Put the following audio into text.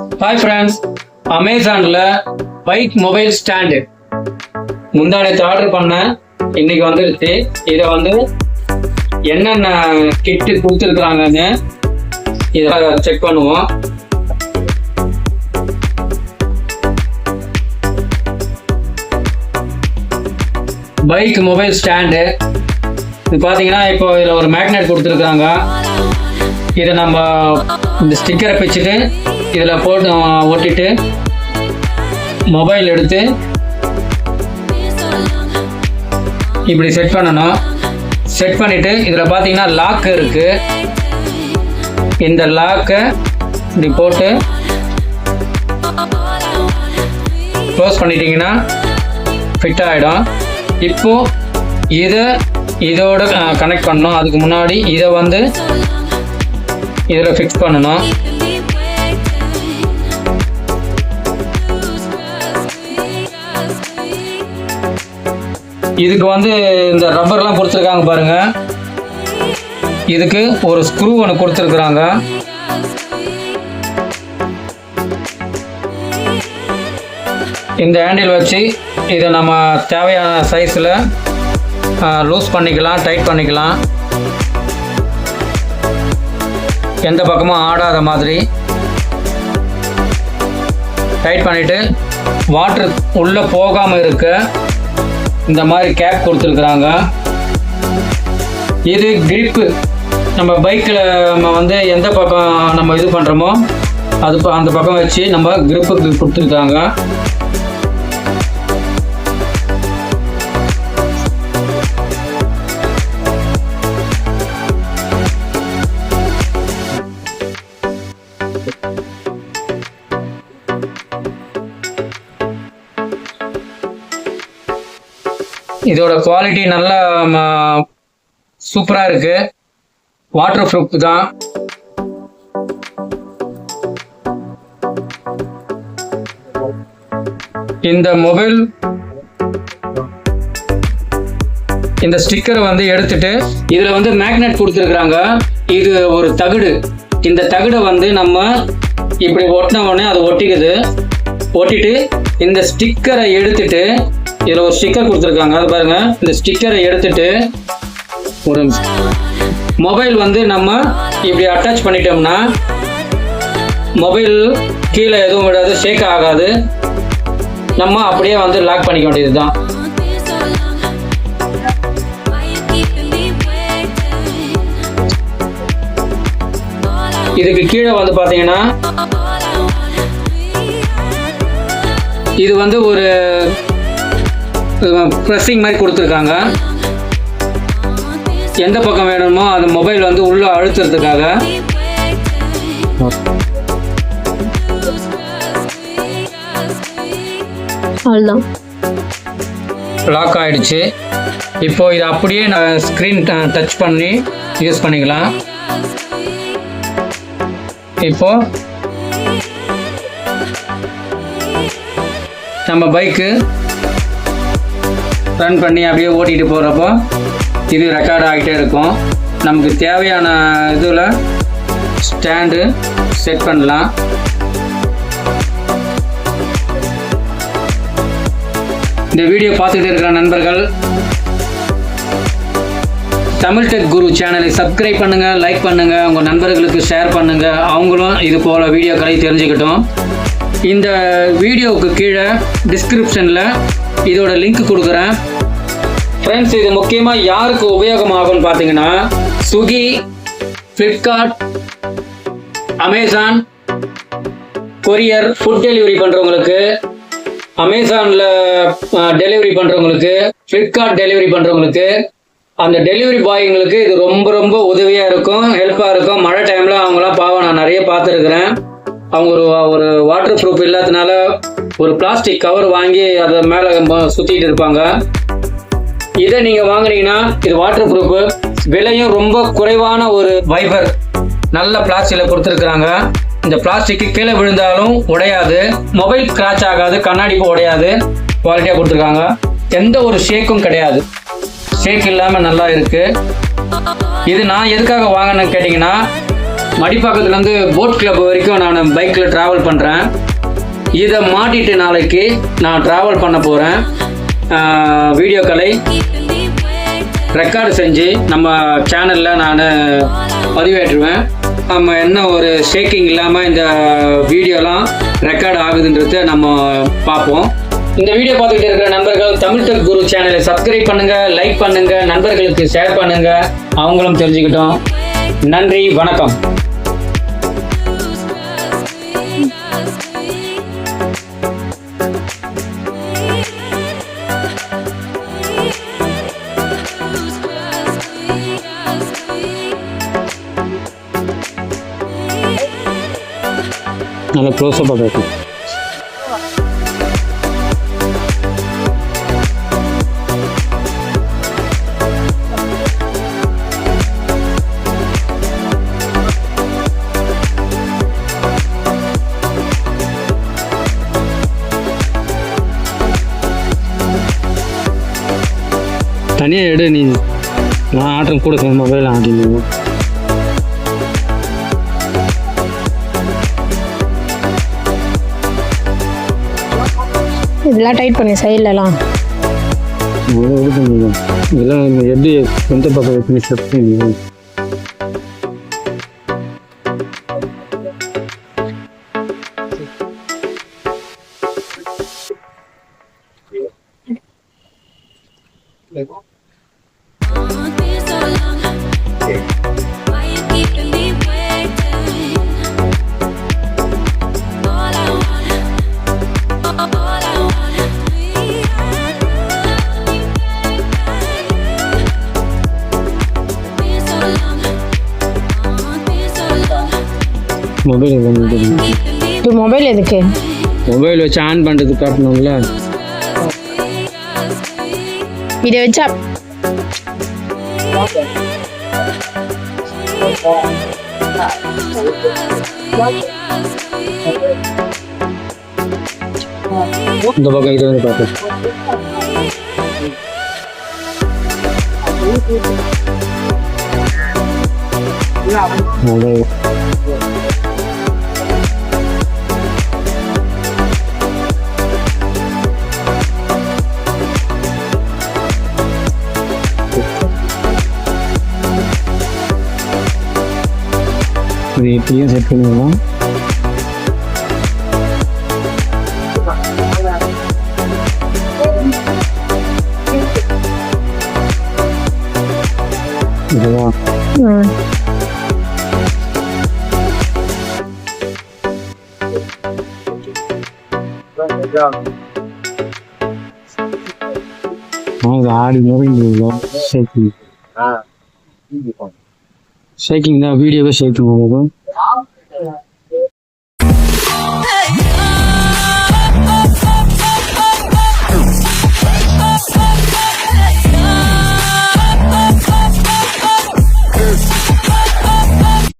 Hi friends அமேசானில் bike mobile stand முந்தானத்து order பண்ணேன் இன்னைக்கு வந்துருச்சு. இதை வந்து என்னென்ன கிட்டு கொடுத்துருக்குறாங்கன்னு இதை செக் பண்ணுவோம். பைக் மொபைல் ஸ்டாண்டு இது பார்த்தீங்கன்னா இப்போ இதில் ஒரு மேக்னெட் கொடுத்துருக்குறாங்க. இதை நம்ம இந்த ஸ்டிக்கரை பிச்சுட்டு இதில் போட்டு ஒட்டிட்டு மொபைல் எடுத்து இப்படி செட் பண்ணணும். செட் பண்ணிவிட்டு இதில் பார்த்தீங்கன்னா லாக்கு இருக்குது இந்த லாக்கை இப்படி போட்டு க்ளோஸ் பண்ணிட்டீங்கன்னா ஃபிட் ஆகிடும் இப்போ இதை இதோட கனெக்ட் பண்ணணும். அதுக்கு முன்னாடி இதை வந்து இதில் ஃபிக்ஸ் பண்ணணும். இதுக்கு வந்து இந்த ரப்பர்லாம் கொடுத்துருக்காங்க பாருங்க. இதுக்கு ஒரு ஸ்க்ரூ ஒன்று கொடுத்துருக்குறாங்க. இந்த ஹேண்டில் வச்சு இதை நம்ம தேவையான சைஸில் லூஸ் பண்ணிக்கலாம் டைட் பண்ணிக்கலாம். எந்த பக்கமும் ஆடாத மாதிரி. டைட் பண்ணிவிட்டு வாட்ரு உள்ளே போகாமல் இருக்க இந்த மாதிரி கேப் கொடுத்துருக்குறாங்க. இது கிரிப்பு நம்ம பைக்கில் நம்ம வந்து எந்த பக்கம் நம்ம இது பண்ணுறோமோ அது ப- அந்த பக்கம் வச்சு நம்ம கிரிப்புக்கு கொடுத்துருக்காங்க. இதோட குவாலிட்டி நல்லா சூப்பராக இருக்கு. வாட்டர் ப்ரூஃப் தான். இந்த மொபைல் இந்த ஸ்டிக்கரை வந்து எடுத்துட்டு இதில் வந்து மேக்னெட் கொடுத்துருக்குறாங்க. இது ஒரு தகுடு. இந்த தகுடை வந்து நம்ம இப்படி ஒட்டின உடனே அது ஒட்டிக்குது. ஒட்டிட்டு இந்த ஸ்டிக்கரை எடுத்துட்டு இதில் ஒரு ஸ்டிக்கர் கொடுத்துருக்காங்க. அது பாருங்க. இந்த ஸ்டிக்கரை எடுத்துட்டு ஒரு மொபைல் வந்து நம்ம இப்படி அட்டாச் பண்ணிட்டோம்னா மொபைல் கீழே எதுவும் விடாது ஷேக் ஆகாது. நம்ம அப்படியே வந்து லாக் பண்ணிக்க வேண்டியது தான் இதுக்கு கீழே வந்து பார்த்தீங்கன்னா இது வந்து ஒரு ப்ரெஸ்ஸிங் மாதிரி கொடுத்துருக்காங்க. எந்த பக்கம் வேணுமோ அந்த மொபைல் வந்து உள்ளே அழுத்துறதுக்காக. அவ்வளோதான் லாக் ஆயிடுச்சு. இப்போ இதை அப்படியே நான் ஸ்க்ரீன் டச் பண்ணி யூஸ் பண்ணிக்கலாம். இப்போ நம்ம பைக்கு ரன் பண்ணி அப்படியே ஓட்டிகிட்டு போகிறப்போ இது ரெக்கார்ட் ஆகிட்டே இருக்கும். நமக்கு தேவையான இதில் ஸ்டாண்டு செட் பண்ணலாம். இந்த வீடியோ பார்த்துட்டு இருக்கிற நண்பர்கள் தமிழ் டெக் குரு சேனலை சப்ஸ்கிரைப் பண்ணுங்க லைக் பண்ணுங்கள் உங்கள் நண்பர்களுக்கு ஷேர் பண்ணுங்கள் அவங்களும் இது போல் வீடியோக்களை தெரிஞ்சுக்கிட்டோம். இந்த வீடியோவுக்கு கீழே டிஸ்கிரிப்ஷனில் இதோட லிங்க் கொடுக்குறேன். ஃப்ரெண்ட்ஸ் இது முக்கியமாக யாருக்கு உபயோகமாகும்னு பார்த்தீங்கன்னா Swiggy Flipkart Amazon courier food delivery பண்ணுறவங்களுக்கு அமேசானில் டெலிவரி பண்ணுறவங்களுக்கு ஃப்ளிப்கார்ட் டெலிவரி பண்ணுறவங்களுக்கு அந்த டெலிவரி பாய்ங்களுக்கு இது ரொம்ப ரொம்ப உதவியாக இருக்கும் ஹெல்ப்பாக இருக்கும். மழை டைமில் அவங்களாம் பாவம் நான் நிறைய பார்த்துருக்குறேன். அவங்க ஒரு ஒரு வாட்டர் ப்ரூஃப் இல்லாதனால ஒரு பிளாஸ்டிக் கவர் வாங்கி அதை மேலே சுற்றிட்டு இருப்பாங்க. இதை நீங்கள் வாங்குனீங்கன்னா இது வாட்டர் ப்ரூஃப் விலையும் ரொம்ப குறைவான ஒரு ஃபைபர் நல்ல பிளாஸ்டிக்கில் கொடுத்துருக்குறாங்க. இந்த பிளாஸ்டிக்கு கீழே விழுந்தாலும் உடையாது. மொபைல் கிராச் ஆகாது கண்ணாடி உடையாது. குவாலிட்டியாக கொடுத்துருக்காங்க. எந்த ஒரு ஷேக்கும் கிடையாது. ஷேக் இல்லாமல் நல்லா இருக்குது இது நான் எதுக்காக வாங்கினேன்னு கேட்டிங்கன்னா மடிப்பாக்கத்துலேருந்து போட் கிளப் வரைக்கும் நான் பைக்கில் ட்ராவல் பண்ணுறேன் இதை மாட்டிட்டு நாளைக்கு நான் ட்ராவல் பண்ண போகிறேன் வீடியோக்களை ரெக்கார்டு செஞ்சு நம்ம சேனலில் நான் பதிவேற்றுவேன். நம்ம என்ன ஒரு ஷேக்கிங் இல்லாமல் இந்த வீடியோலாம் ரெக்கார்ட் ஆகுதுன்றத நம்ம பார்ப்போம். இந்த வீடியோ பார்த்துக்கிட்டு இருக்கிற நண்பர்கள் தமிழ் டெக் குரு சேனலை சப்ஸ்கிரைப் பண்ணுங்கள் லைக் பண்ணுங்கள் நண்பர்களுக்கு ஷேர் பண்ணுங்கள் அவங்களும் தெரிஞ்சுக்கிட்டோம். நன்றி வணக்கம். நல்லா க்ளோஸாக பார்க்க தனியாக எடு நீ நான் ஆட்டம் கூட சேர்ந்து மொபைல் ஆடினு இதெல்லாம் டைட் பண்ணி சைட்லலாம் இதெல்லாம் எப்படி எந்த பக்கம் எப்படி ஸ்டெப் பண்ணி மொபைல் Keeping me இது மொபைல் எதுக்கு மொபைல் வச்சு ஆன் பண்ணுறது காட்டணும்ல இதை வச்சு அப்- இந்த பக்கம் இது வந்து பார்த்து மொபைல் இது எப்படியும் செட் பண்ணிடலாம் இதுதான் ம். அது ஆடி மாதிரி ஷேக்கிங் தான் வீடியோவே ஷேக்கிங் ஆகும்.